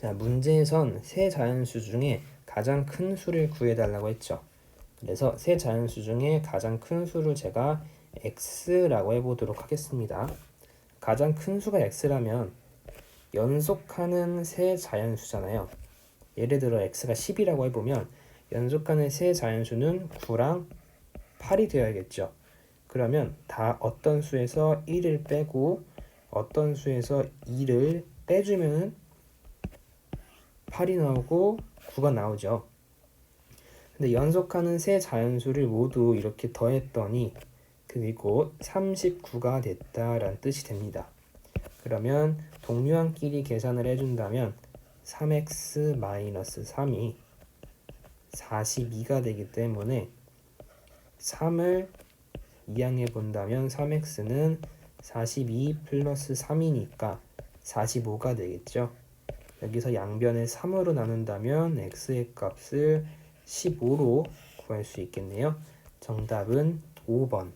자, 문제에선 세 자연수 중에 가장 큰 수를 구해달라고 했죠. 그래서 세 자연수 중에 가장 큰 수를 제가 x라고 해보도록 하겠습니다. 가장 큰 수가 x라면 연속하는 세 자연수잖아요. 예를 들어 x가 10이라고 해보면 연속하는 세 자연수는 9랑 8이 되어야겠죠. 그러면 다 어떤 수에서 1을 빼고 어떤 수에서 2를 빼주면 8이 나오고 9가 나오죠. 근데 연속하는 세 자연수를 모두 이렇게 더했더니 그리고 39가 됐다라는 뜻이 됩니다. 그러면 동료한끼리 계산을 해준다면 3x-3이 42가 되기 때문에 3을 이항해 본다면 3x는 42 플러스 3이니까 45가 되겠죠. 여기서 양변을 3으로 나눈다면 x의 값을 15로 구할 수 있겠네요. 정답은 5번